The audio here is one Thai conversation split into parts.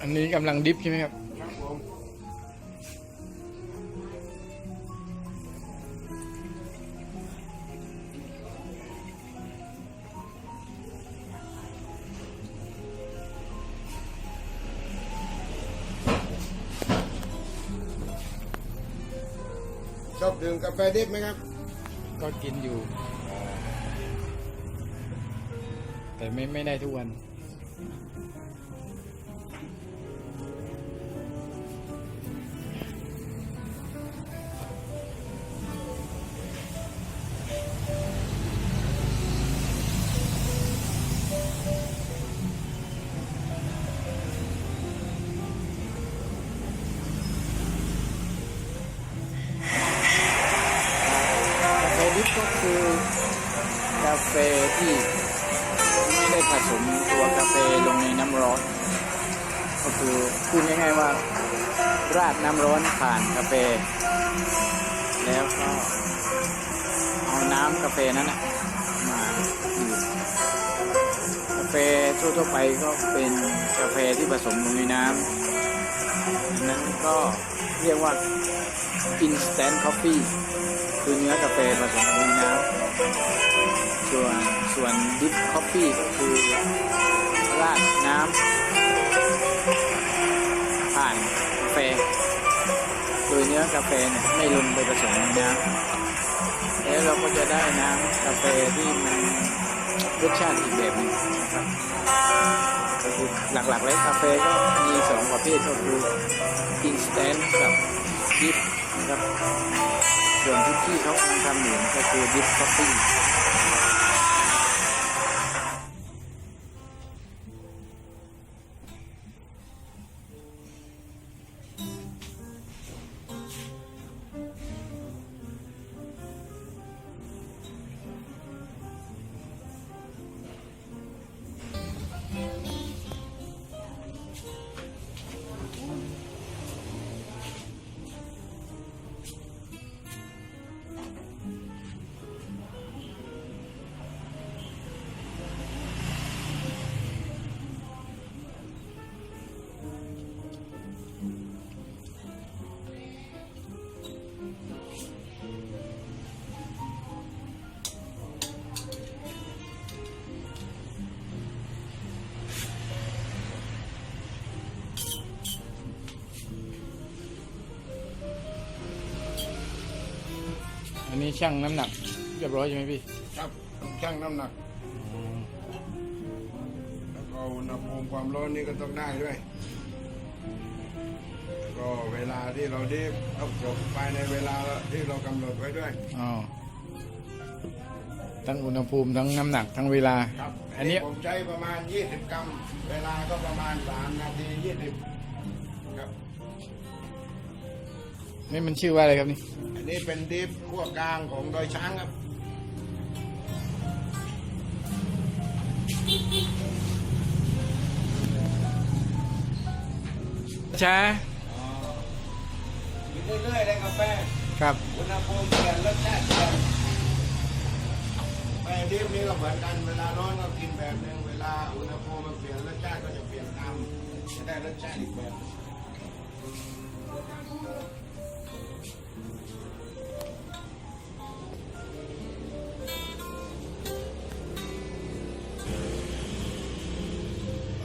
อันนี้กำลังดิฟใช่ไหมครับครับผมชอบดื่มกาแฟดิบไหมครับ ก็กินอยู่ แต่ไม่ไม่ได้ทุกวัน ผสมตัวกาแฟลงในน้ำร้อน ก็คือพูดง่ายๆว่า ราดน้ำร้อนผ่านกาแฟ แล้วก็เอาน้ำกาแฟนั้นนะมาดื่มกาแฟทั่วๆไปก็เป็นกาแฟที่ผสมลงในน้ำอันนั้นก็เรียกว่า instant coffee คือเนื้อกาแฟผสมลงในน้ำ ส่วนดิฟคอฟฟี่ก็คือราดน้ำผ่านกาแฟโดยเนื้อกาแฟเนี่ยไม่ลงไปผสมน้ำแล้วเราก็จะได้น้ำกาแฟที่มันรสชาติอีกแบบนึงนะครับก็คือหลักๆแล้วกาแฟก็มีสองประเภทก็คือ instant กับดิฟนะครับส่วนที่พี่เขากำลังทำอยู่ก็คือดิฟคอฟฟี่ นนี้ช่างน้ำหนัก เรียบร้อยใช่ไหมพี่ครับช่างน้ำหนักแล้วก็อุณหภูมิความร้อนนี่ก็ต้องได้ด้วยแล้วก็เวลาที่เราดิฟต้องจบภายในเวลาที่เรากำหนดไว้ด้วยอ๋อทั้งอุณหภูมิทั้งน้ำหนักทั้งเวลา ครับ อันนี้ผมใช้ประมาณ 20 กรัม เวลาก็ประมาณ 3 นาที 20 นี่มันชื่อว่าอะไรครับนี่ อันนี้เป็นดิฟขั้วกลางของดอยช้างครับ ช้าอยู่เรื่อยๆได้กาแฟครับอุณหภูมิเปลี่ยนรสชาติเปลี่ยนไปดิฟนี่ก็เหมือนกันเวลาร้อนก็กินแบบหนึงเวลาอุณหภูมิมันเปลี่ยนรสชาติก็จะเปลี่ยนตามจะได้รสชาติอีกแบบ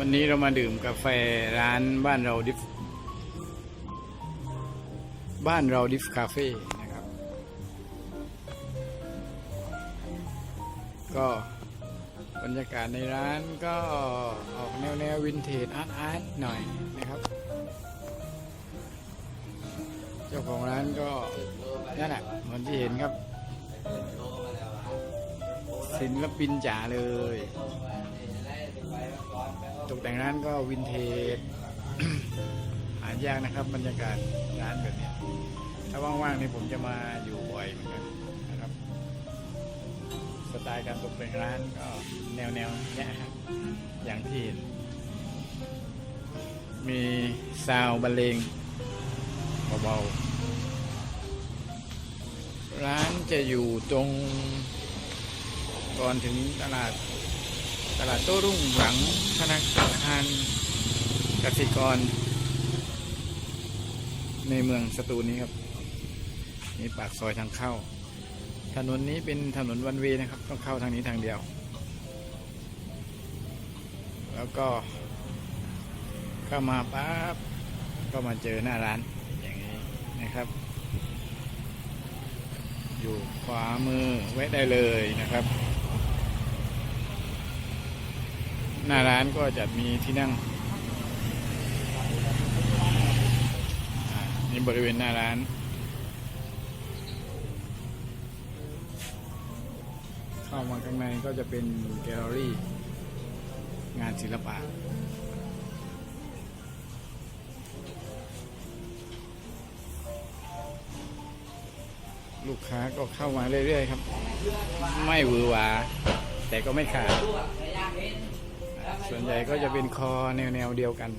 วันนี้เรามาดื่มกาแฟร้านบ้านเราดิฟ บ้านเราดิฟคาเฟ่นะครับ ก็บรรยากาศในร้านก็ออกแนวแนววินเทจอาร์ตอาร์ตหน่อยนะครับ เจ้าของร้านก็นั่นแหละเหมือนที่เห็นครับศิลปินจ๋าเลย ตกแต่งร้านก็วินเทจหายากนะครับ บรรยากาศร้านแบบนี้ ถ้าว่างๆนี่ผมจะมาอยู่บ่อยเหมือนกันนะครับ สไตล์การตกแต่งร้านก็แนวๆนี้ครับอย่างที่เห็นมีซาวบรรเลงเบาๆ ร้านจะอยู่ตรงก่อนถึงตลาด ลาดโต้รุ่งหลังธนาคารกสิกร ในเมืองสตูลนี้ครับนี่ปากซอยทางเข้า ถนนนี้เป็นถนนวันเวย์นะครับ ต้องเข้าทางนี้ทางเดียว แล้วก็ เข้ามาปั๊บก็มาเจอหน้าร้านอย่างนี้นะครับ อยู่ขวามือแวะได้เลยนะครับ หน้าร้านก็จะมีที่นั่งอ่านี่บริเวณหน้าร้าน เข้ามาข้างในก็จะเป็นแกลเลอรี่ งานศิลปะลูกค้าก็เข้ามาเรื่อยๆครับ ไม่หวือหวา แต่ก็ไม่ขาด ส่วนใหญ่ก็จะเป็นคอแนวๆเดียวกัน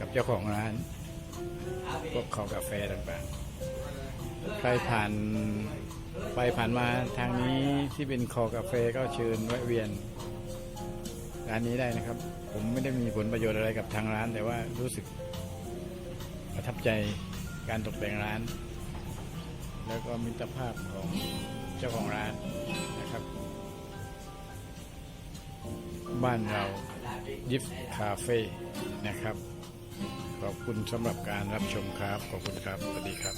กับเจ้าของร้าน พวกคอกาแฟต่างๆ ใครผ่านไปผ่านมาทางนี้ที่เป็นคอกาแฟก็เชิญแวะเวียน ร้านนี้ได้นะครับ ผมไม่ได้มีผลประโยชน์อะไรกับทางร้าน แต่ว่ารู้สึกประทับใจการตกแต่งร้าน แล้วก็มิตรภาพของเจ้าของร้านนะครับ บ้านเรายิปคาเฟ่นะครับ ขอบคุณสำหรับการรับชมครับ ขอบคุณครับ สวัสดีครับ